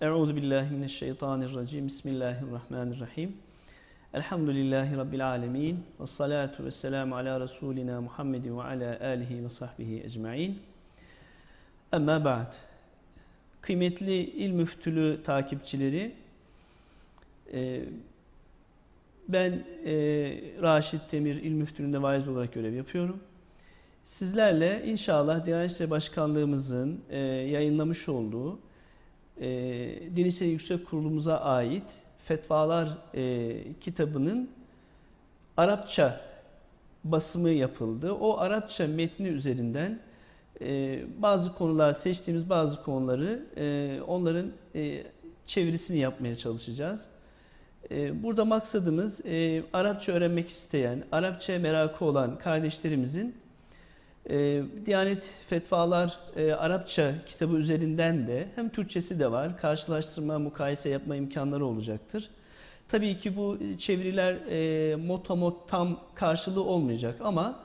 Euzu billahi mineşşeytanirracim. Bismillahirrahmanirrahim. Elhamdülillahi rabbil alamin. Ves salatu vesselamu ala rasulina Muhammedin ve ala alihi ve sahbihi ecmaîn. Amma ba'd. Kıymetli il müftülüğü takipçileri, e, ben e, Raşit Temir İl Müftülüğü'nde vaiz olarak görev yapıyorum. Sizlerle inşallah Diyanet İşleri Başkanlığımızın e, yayınlamış olduğu e, Din İşleri Yüksek Kurulumuza ait Fetvalar e, kitabının Arapça basımı yapıldı. O Arapça metni üzerinden e, bazı konular, seçtiğimiz bazı konuları e, onların e, çevirisini yapmaya çalışacağız. E, burada maksadımız e, Arapça öğrenmek isteyen, Arapça merakı olan kardeşlerimizin e, Diyanet Fetvalar e, Arapça kitabı üzerinden de hem Türkçesi de var. Karşılaştırma, mukayese yapma imkanları olacaktır. Tabii ki bu çeviriler e, motamot tam karşılığı olmayacak ama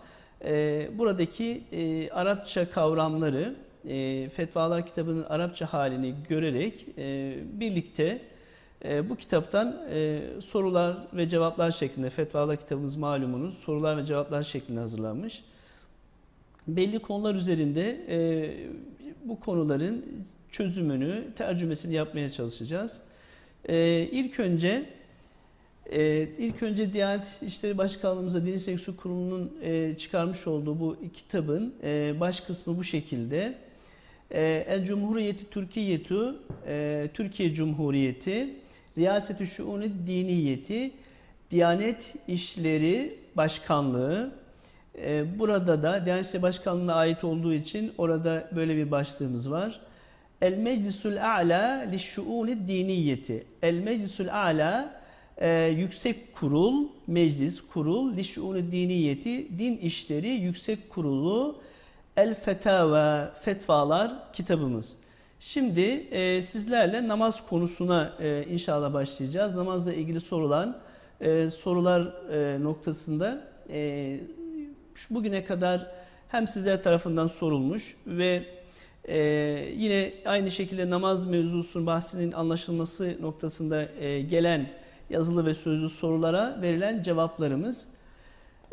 e, buradaki e, Arapça kavramları e, Fetvalar kitabının Arapça halini görerek e, birlikte e, bu kitaptan e, sorular ve cevaplar şeklinde Fetvalar kitabımız malumunuz sorular ve cevaplar şeklinde hazırlanmış belli konular üzerinde e, bu konuların çözümünü, tercümesini yapmaya çalışacağız. E, ilk önce e, ilk önce Diyanet İşleri Başkanlığımıza Din İşleri Kurumu'nun e, çıkarmış olduğu bu kitabın e, baş kısmı bu şekilde. E, El Cumhuriyeti Türkiyetu, e, Türkiye Cumhuriyeti, Riyaseti Şuuni Diniyeti, Diyanet İşleri Başkanlığı, burada da Diyanet Başkanlığı'na ait olduğu için orada böyle bir başlığımız var. El Meclisul A'la li Şuuni Diniyeti. El Meclisul A'la e, yüksek kurul, meclis, kurul, li şuuni diniyeti, din işleri yüksek kurulu, el fetava, fetvalar kitabımız. Şimdi e, sizlerle namaz konusuna e, inşallah başlayacağız. Namazla ilgili sorulan e, sorular e, noktasında e, bugüne kadar hem sizler tarafından sorulmuş ve e, yine aynı şekilde namaz mevzusunun bahsinin anlaşılması noktasında e, gelen yazılı ve sözlü sorulara verilen cevaplarımız.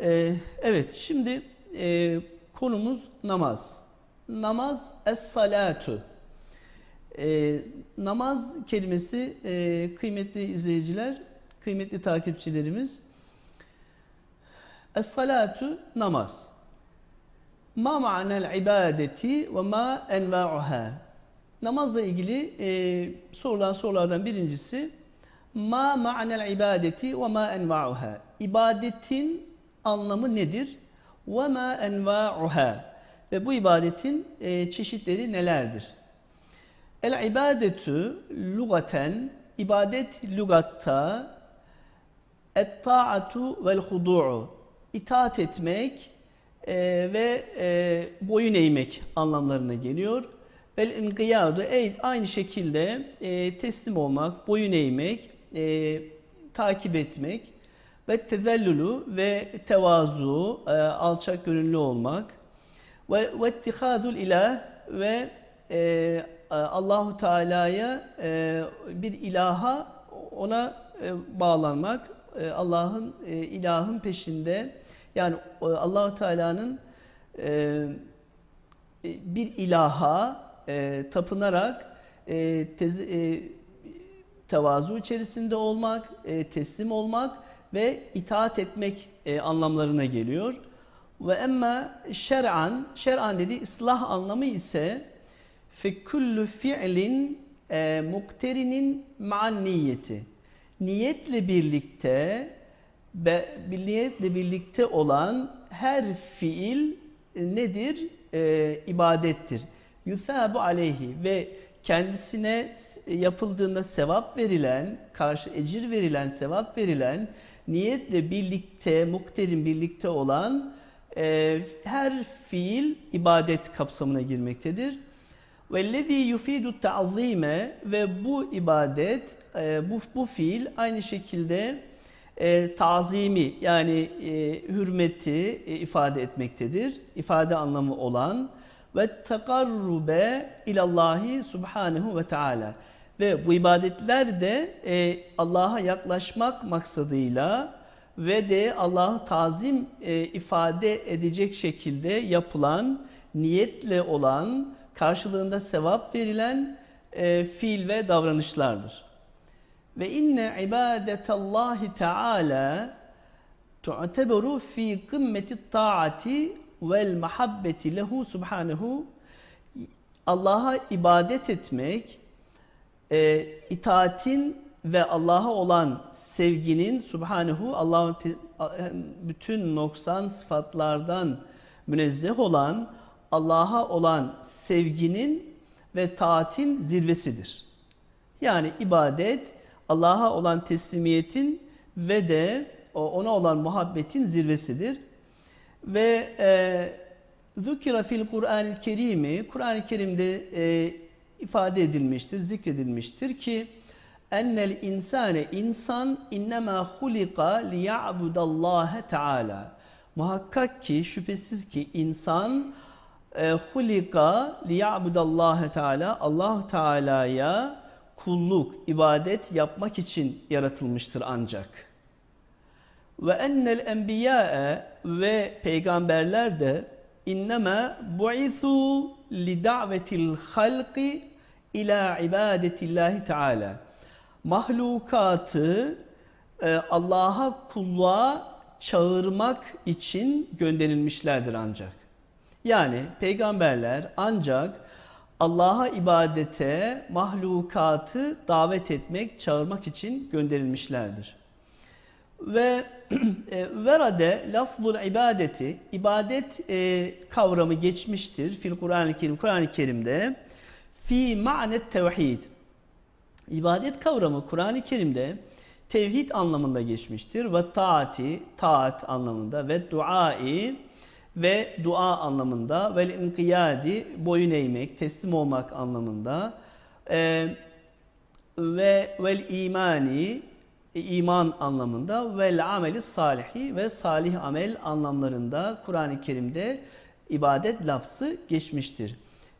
E, evet şimdi e, konumuz namaz. Namaz es-salatu. E, namaz kelimesi e, kıymetli izleyiciler, kıymetli takipçilerimiz Es-salatu namaz. Ma ma'nel ibadeti ve ma enva'uha. Namazla ilgili e, sorulan sorulardan birincisi ma ma'nel ibadeti ve ma enva'uha. İbadetin anlamı nedir? Ve ma enva'uha. Ve bu ibadetin e, çeşitleri nelerdir? El ibadetu lugaten ibadet lugatta et ta'atu vel hudu'u itaat etmek e, ve e, boyun eğmek anlamlarına geliyor. Vel inkiyadu aynı şekilde e, teslim olmak, boyun eğmek, e, takip etmek ve tezellülü ve tevazu, e, alçak gönüllü olmak ve ve ittihazul ilah ve e, Allahu Teala'ya e, bir ilaha ona e, bağlanmak, e, Allah'ın e, ilahın peşinde yani e, Allahu Teala'nın bir ilaha tapınarak tez, tevazu içerisinde olmak, teslim olmak ve itaat etmek anlamlarına geliyor. Ve emma şer'an, şer'an dedi ıslah anlamı ise fe kullu fi'lin mukterinin ma'an niyeti niyetle birlikte niyetle birlikte olan her fiil e, nedir? E, ibadettir. Yusabu aleyhi ve kendisine yapıldığında sevap verilen, karşı ecir verilen, sevap verilen, niyetle birlikte, mukterin birlikte olan e, her fiil ibadet kapsamına girmektedir. Vellezî yufidu ta'zime ve bu ibadet, e, bu, bu fiil aynı şekilde e, tazimi yani e, hürmeti e, ifade etmektedir. İfade anlamı olan ve takarrube ilallahi subhanehu ve teala Ve bu ibadetler de e, Allah'a yaklaşmak maksadıyla ve de Allah'ı tazim e, ifade edecek şekilde yapılan, niyetle olan, karşılığında sevap verilen e, fiil ve davranışlardır. Ve inne ibadetallahi teala tu'teberu fi kımmeti taati vel muhabbeti lehu subhanehu Allah'a ibadet etmek, e, itaatin ve Allah'a olan sevginin subhanehu Allah'ın bütün noksan sıfatlardan münezzeh olan Allah'a olan sevginin ve taatin zirvesidir. Yani ibadet Allah'a olan teslimiyetin ve de ona olan muhabbetin zirvesidir. Ve e, zükira fil Kur'an-ı Kerim'i Kur'an-ı Kerim'de e, ifade edilmiştir, zikredilmiştir ki ennel insane insan innema hulika liya'budallâhe teâlâ. Muhakkak ki şüphesiz ki insan e, hulika liya'budallâhe teâlâ Allah Teala'ya kulluk, ibadet yapmak için yaratılmıştır ancak. Ve ennel enbiya'e ve peygamberler de innema bu'isu li da'vetil halqi ila ibadetillahi teala mahlukatı e, Allah'a kulluğa çağırmak için gönderilmişlerdir ancak. Yani peygamberler ancak Allah'a ibadete mahlukatı davet etmek, çağırmak için gönderilmişlerdir. Ve e, verade lafzul ibadeti, ibadet e, kavramı geçmiştir fil Kur'an-ı Kerim, Kur'an-ı Kerim'de fi ma'net tevhid. İbadet kavramı Kur'an-ı Kerim'de tevhid anlamında geçmiştir. Ve taati, taat anlamında ve duai ve dua anlamında ve inkiyadi boyun eğmek, teslim olmak anlamında e, ve vel imani iman anlamında ve ameli salihi ve salih amel anlamlarında Kur'an-ı Kerim'de ibadet lafzı geçmiştir.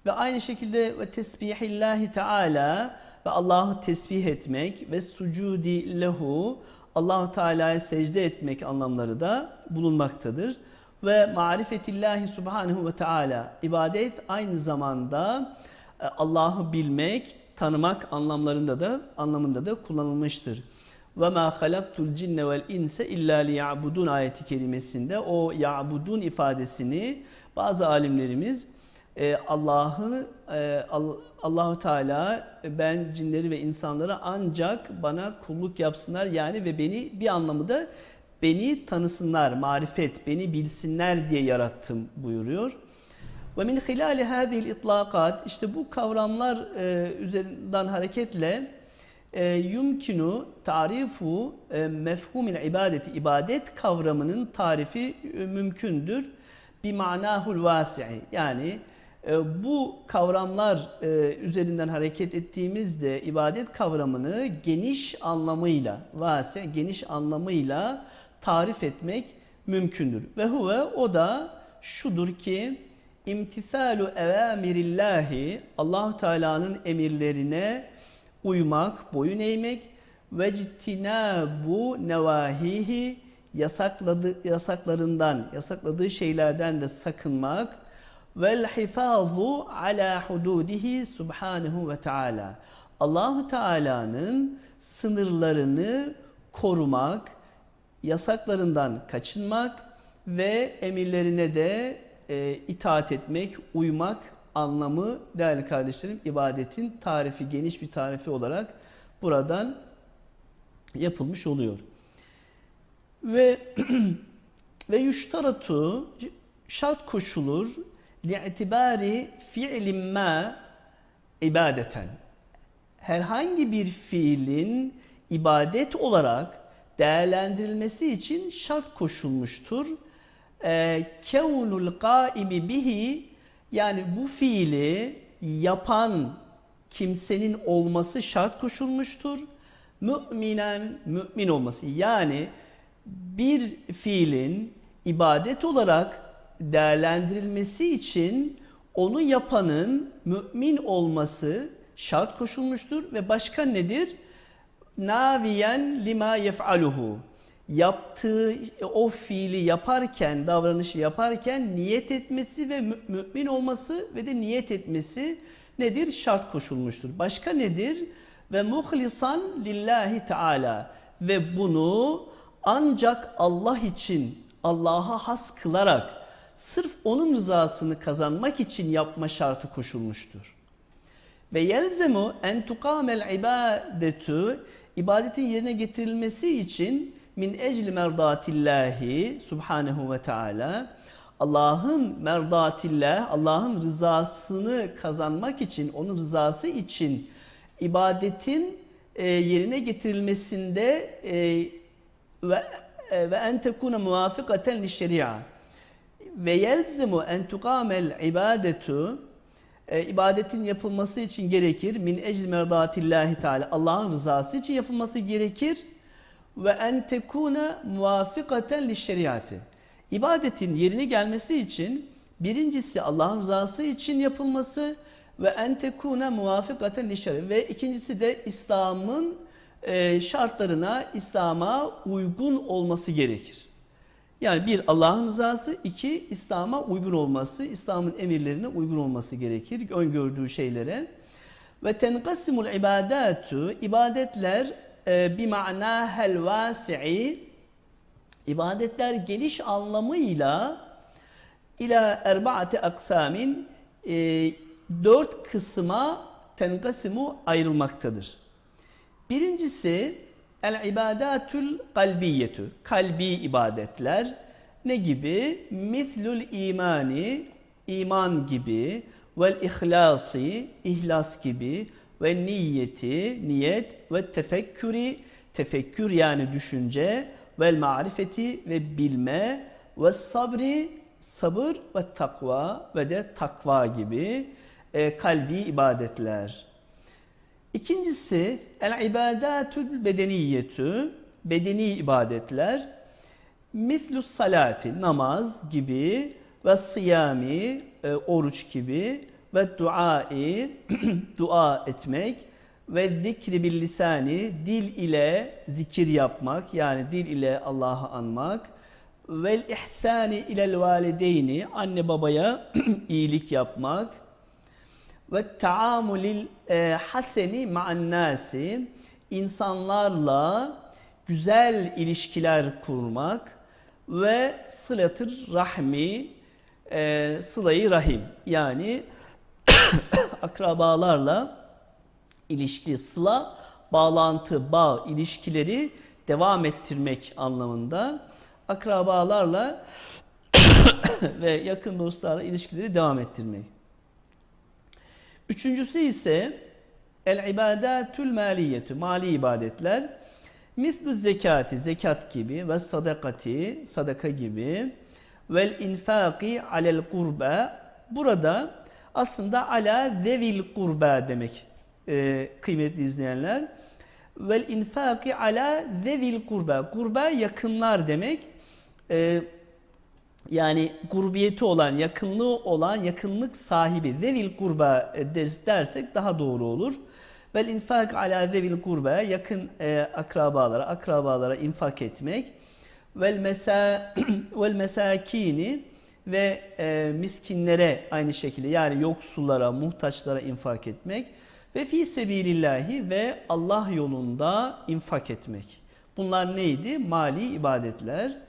Ve aynı şekilde ve tesbihillahi teala ve Allah'ı tesbih etmek ve sucudi lehu Allahu Teala'ya secde etmek anlamları da bulunmaktadır. Ve marifetillahi subhanahu ve teala ibadet aynı zamanda e, Allah'ı bilmek, tanımak anlamlarında da anlamında da kullanılmıştır. Ve ma halaktul cinne vel inse illa liya'budun ayeti kelimesinde o ya'budun ifadesini bazı alimlerimiz e, Allah'ı e, Allahu Teala ben cinleri ve insanlara ancak bana kulluk yapsınlar yani ve beni bir anlamı da beni tanısınlar, marifet, beni bilsinler diye yarattım buyuruyor. Ve min hilali hadhihi itlakat işte bu kavramlar e, üzerinden hareketle e, yumkinu tarifu e, mefhumil ibadeti ibadet kavramının tarifi e, mümkündür. Bir manahul vasi'i yani e, bu kavramlar e, üzerinden hareket ettiğimizde ibadet kavramını geniş anlamıyla, vasi geniş anlamıyla tarif etmek mümkündür. Ve huve o da şudur ki imtisalu evamirillahi Allah Teala'nın emirlerine uymak, boyun eğmek ve bu nevahihi yasakladı, yasaklarından, yasakladığı şeylerden de sakınmak vel hifazu ala hududihi subhanahu ve taala. Allahu Teala'nın sınırlarını korumak, yasaklarından kaçınmak ve emirlerine de e, itaat etmek, uymak anlamı değerli kardeşlerim ibadetin tarifi, geniş bir tarifi olarak buradan yapılmış oluyor. Ve ve yuştaratu şart koşulur li'tibari fi'lin ma ibadeten. Herhangi bir fiilin ibadet olarak değerlendirilmesi için şart koşulmuştur. Ee, kevnul kaimi bihi yani bu fiili yapan kimsenin olması şart koşulmuştur. Müminen mümin olması yani bir fiilin ibadet olarak değerlendirilmesi için onu yapanın mümin olması şart koşulmuştur ve başka nedir? Naviyen lima yef'aluhu yaptığı o fiili yaparken, davranışı yaparken niyet etmesi ve mümin olması ve de niyet etmesi nedir? Şart koşulmuştur. Başka nedir? Ve muhlisan lillahi teala ve bunu ancak Allah için Allah'a has kılarak sırf onun rızasını kazanmak için yapma şartı koşulmuştur. Ve yelzemu en tukamel ibadetu ibadetin yerine getirilmesi için min ecli merdatillahi subhanehu ve teala Allah'ın merdatillah, Allah'ın rızasını kazanmak için, onun rızası için ibadetin e, yerine getirilmesinde e, ve e, ve en tekuna muvafikaten li şeria. Ve yelzimu en tukamel ibadetu e, ibadetin yapılması için gerekir min ecli merdatillahi teala Allah'ın rızası için yapılması gerekir ve en tekune muvafikaten li şeriatı. İbadetin yerine gelmesi için birincisi Allah'ın rızası için yapılması ve en tekune muvafikaten li şeriatı ve ikincisi de İslam'ın e, şartlarına, İslam'a uygun olması gerekir. Yani bir Allah'ın rızası, iki İslam'a uygun olması, İslam'ın emirlerine uygun olması gerekir, öngördüğü şeylere. Ve tenkasimul ibadatu, ibadetler e, bir mana hel vasi'i ibadetler geniş anlamıyla ila erbaati aksamin e, dört kısma tenkasimu ayrılmaktadır. Birincisi el ibadatül kalbiyetu kalbi ibadetler ne gibi? Mislul imani iman gibi vel ihlasi ihlas gibi ve niyeti, niyet ve tefekkürü, tefekkür yani düşünce ve marifeti ve bilme ve sabri, sabır ve takva ve de takva gibi e, kalbi ibadetler. İkincisi el ibadatül bedeniyetü, bedeni ibadetler. Mislus salati, namaz gibi ve siyami, e, oruç gibi ve duai dua etmek ve zikri bil lisani dil ile zikir yapmak yani dil ile Allah'ı anmak ve ihsani ilel valideyni anne babaya iyilik yapmak ve taamulil e, haseni ma'an nasi insanlarla güzel ilişkiler kurmak ve sılatır rahmi e, sılayı rahim yani akrabalarla ilişki, sıla, bağlantı, bağ, ilişkileri devam ettirmek anlamında akrabalarla ve yakın dostlarla ilişkileri devam ettirmek. Üçüncüsü ise el ibadatül maliyetü, mali ibadetler. Mislu zekati, zekat gibi ve sadakati, sadaka gibi vel infaki alel kurba. Burada aslında ala zevil kurba demek e, kıymetli izleyenler. Vel infaki ala zevil kurba. Kurba yakınlar demek. E, yani gurbiyeti olan, yakınlığı olan, yakınlık sahibi zevil kurba dersek daha doğru olur. Vel infak ala zevil kurba yakın e, akrabalara, akrabalara infak etmek. Vel mesa vel mesakini ve e, miskinlere aynı şekilde yani yoksullara, muhtaçlara infak etmek ve fi sebilillahi ve Allah yolunda infak etmek. Bunlar neydi? Mali ibadetler.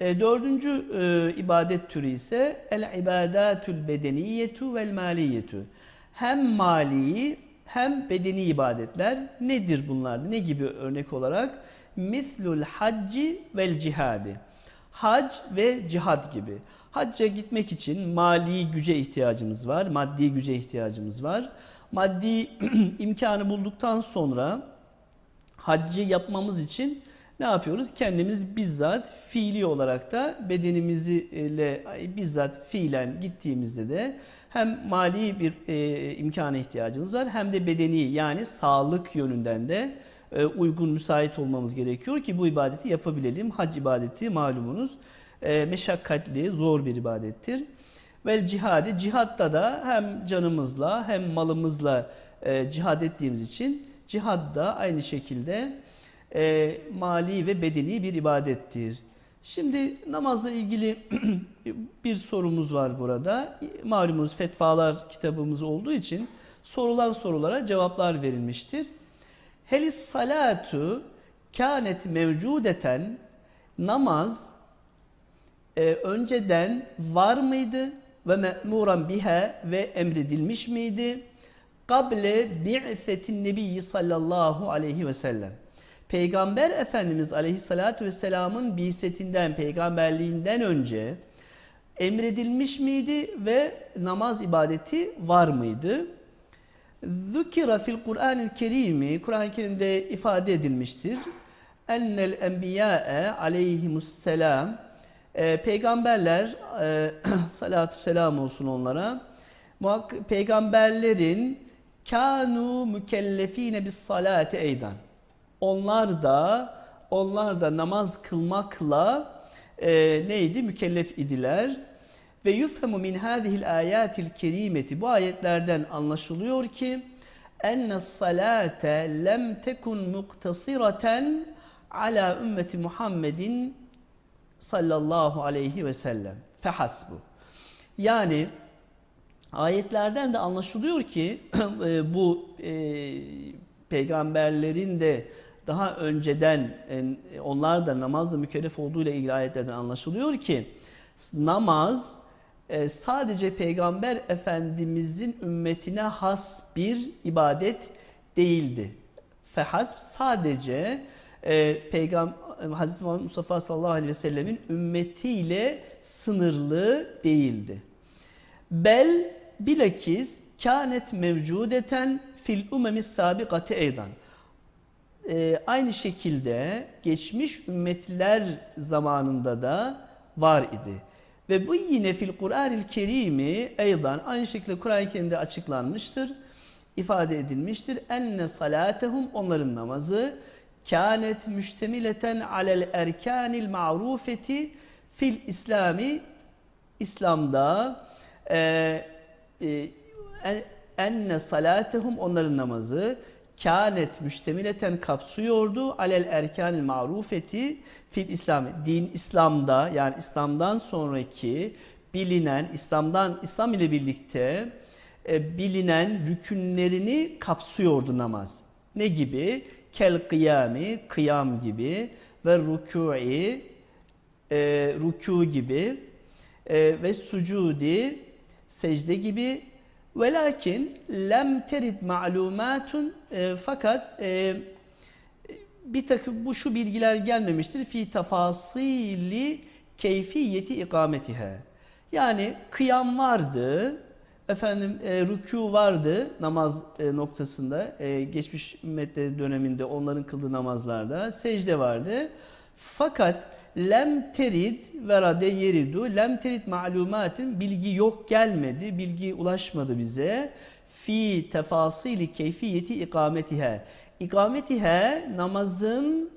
E, dördüncü e, ibadet türü ise el ibadatül bedeniyetu vel maliyetu. Hem mali hem bedeni ibadetler nedir bunlar? Ne gibi örnek olarak? Mislul hacci vel cihadi. Hac ve cihad gibi. Hacca gitmek için mali güce ihtiyacımız var, maddi güce ihtiyacımız var. Maddi imkanı bulduktan sonra haccı yapmamız için ne yapıyoruz? Kendimiz bizzat fiili olarak da bedenimizle bizzat fiilen gittiğimizde de hem mali bir e, imkana ihtiyacımız var hem de bedeni yani sağlık yönünden de e, uygun müsait olmamız gerekiyor ki bu ibadeti yapabilelim. Hac ibadeti malumunuz e, meşakkatli, zor bir ibadettir. Vel cihadi, cihatta da hem canımızla hem malımızla e, cihad ettiğimiz için cihad da aynı şekilde e, mali ve bedeni bir ibadettir. Şimdi namazla ilgili bir sorumuz var burada. Malumunuz fetvalar kitabımız olduğu için sorulan sorulara cevaplar verilmiştir. Helis salatu kânet mevcudeten namaz e, önceden var mıydı ve me'muran biha ve emredilmiş miydi? Kable bi'setin nebiyyi sallallahu aleyhi ve sellem. Peygamber Efendimiz aleyhissalatü vesselamın bisetinden, peygamberliğinden önce emredilmiş miydi ve namaz ibadeti var mıydı? Zükira fil Kur'an-ı Kerim'i, Kur'an-ı Kerim'de ifade edilmiştir. Ennel enbiya'e aleyhimusselam e, peygamberler e, salatü selam olsun onlara peygamberlerin kanu mükellefine bis salati eydan onlar da onlar da namaz kılmakla e, neydi mükellef idiler ve yufhemu min hadihil ayatil kerimeti bu ayetlerden anlaşılıyor ki enne salate lem tekun muktasiraten ala ümmeti Muhammedin sallallahu aleyhi ve sellem. Fehasbu. Yani ayetlerden de anlaşılıyor ki e, bu e, peygamberlerin de daha önceden e, onlar da namazla mükellef olduğu ile ilgili ayetlerden anlaşılıyor ki namaz e, sadece peygamber efendimizin ümmetine has bir ibadet değildi. Fehasb sadece e, peygamber Hazreti Muhammed Mustafa sallallahu aleyhi ve sellemin ümmetiyle sınırlı değildi. Bel bilakis kânet mevcudeten fil umemis sabikati eydan. Ee, aynı şekilde geçmiş ümmetler zamanında da var idi. Ve bu yine fil Kur'an-ı Kerim'i eydan aynı şekilde Kur'an-ı Kerim'de açıklanmıştır, ifade edilmiştir. Enne salatehum onların namazı kânet müştemileten alel erkanil ma'rufeti fil İslami İslam'da e, e, enne salatehum onların namazı kânet müştemileten kapsıyordu alel erkanil ma'rufeti fil İslam din İslam'da yani İslam'dan sonraki bilinen İslam'dan İslam ile birlikte e, bilinen rükünlerini kapsıyordu namaz. Ne gibi? kel kıyami, kıyam gibi ve rükû'i, e, rükû gibi e, ve sucudi, secde gibi ve lakin lem terid ma'lumatun e, fakat e, bir takım bu şu bilgiler gelmemiştir fi tafasili keyfiyeti ikametihe. Yani kıyam vardı, efendim e, rükû vardı namaz e, noktasında e, geçmiş ümmetleri döneminde onların kıldığı namazlarda secde vardı. Fakat lem terid verade yeridu. Lem terid malumatin bilgi yok gelmedi bilgi ulaşmadı bize. Fi tefasili keyfiyeti ikametihe ikametihe namazın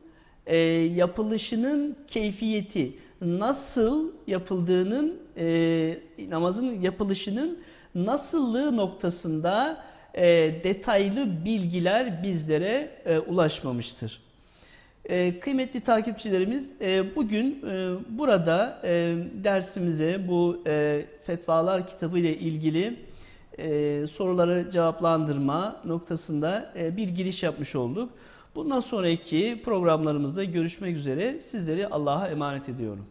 e, yapılışının keyfiyeti nasıl yapıldığının e, namazın yapılışının nasıllığı noktasında e, detaylı bilgiler bizlere e, ulaşmamıştır. E, kıymetli takipçilerimiz e, bugün e, burada e, dersimize bu e, fetvalar kitabı ile ilgili e, soruları cevaplandırma noktasında e, bir giriş yapmış olduk. Bundan sonraki programlarımızda görüşmek üzere sizleri Allah'a emanet ediyorum.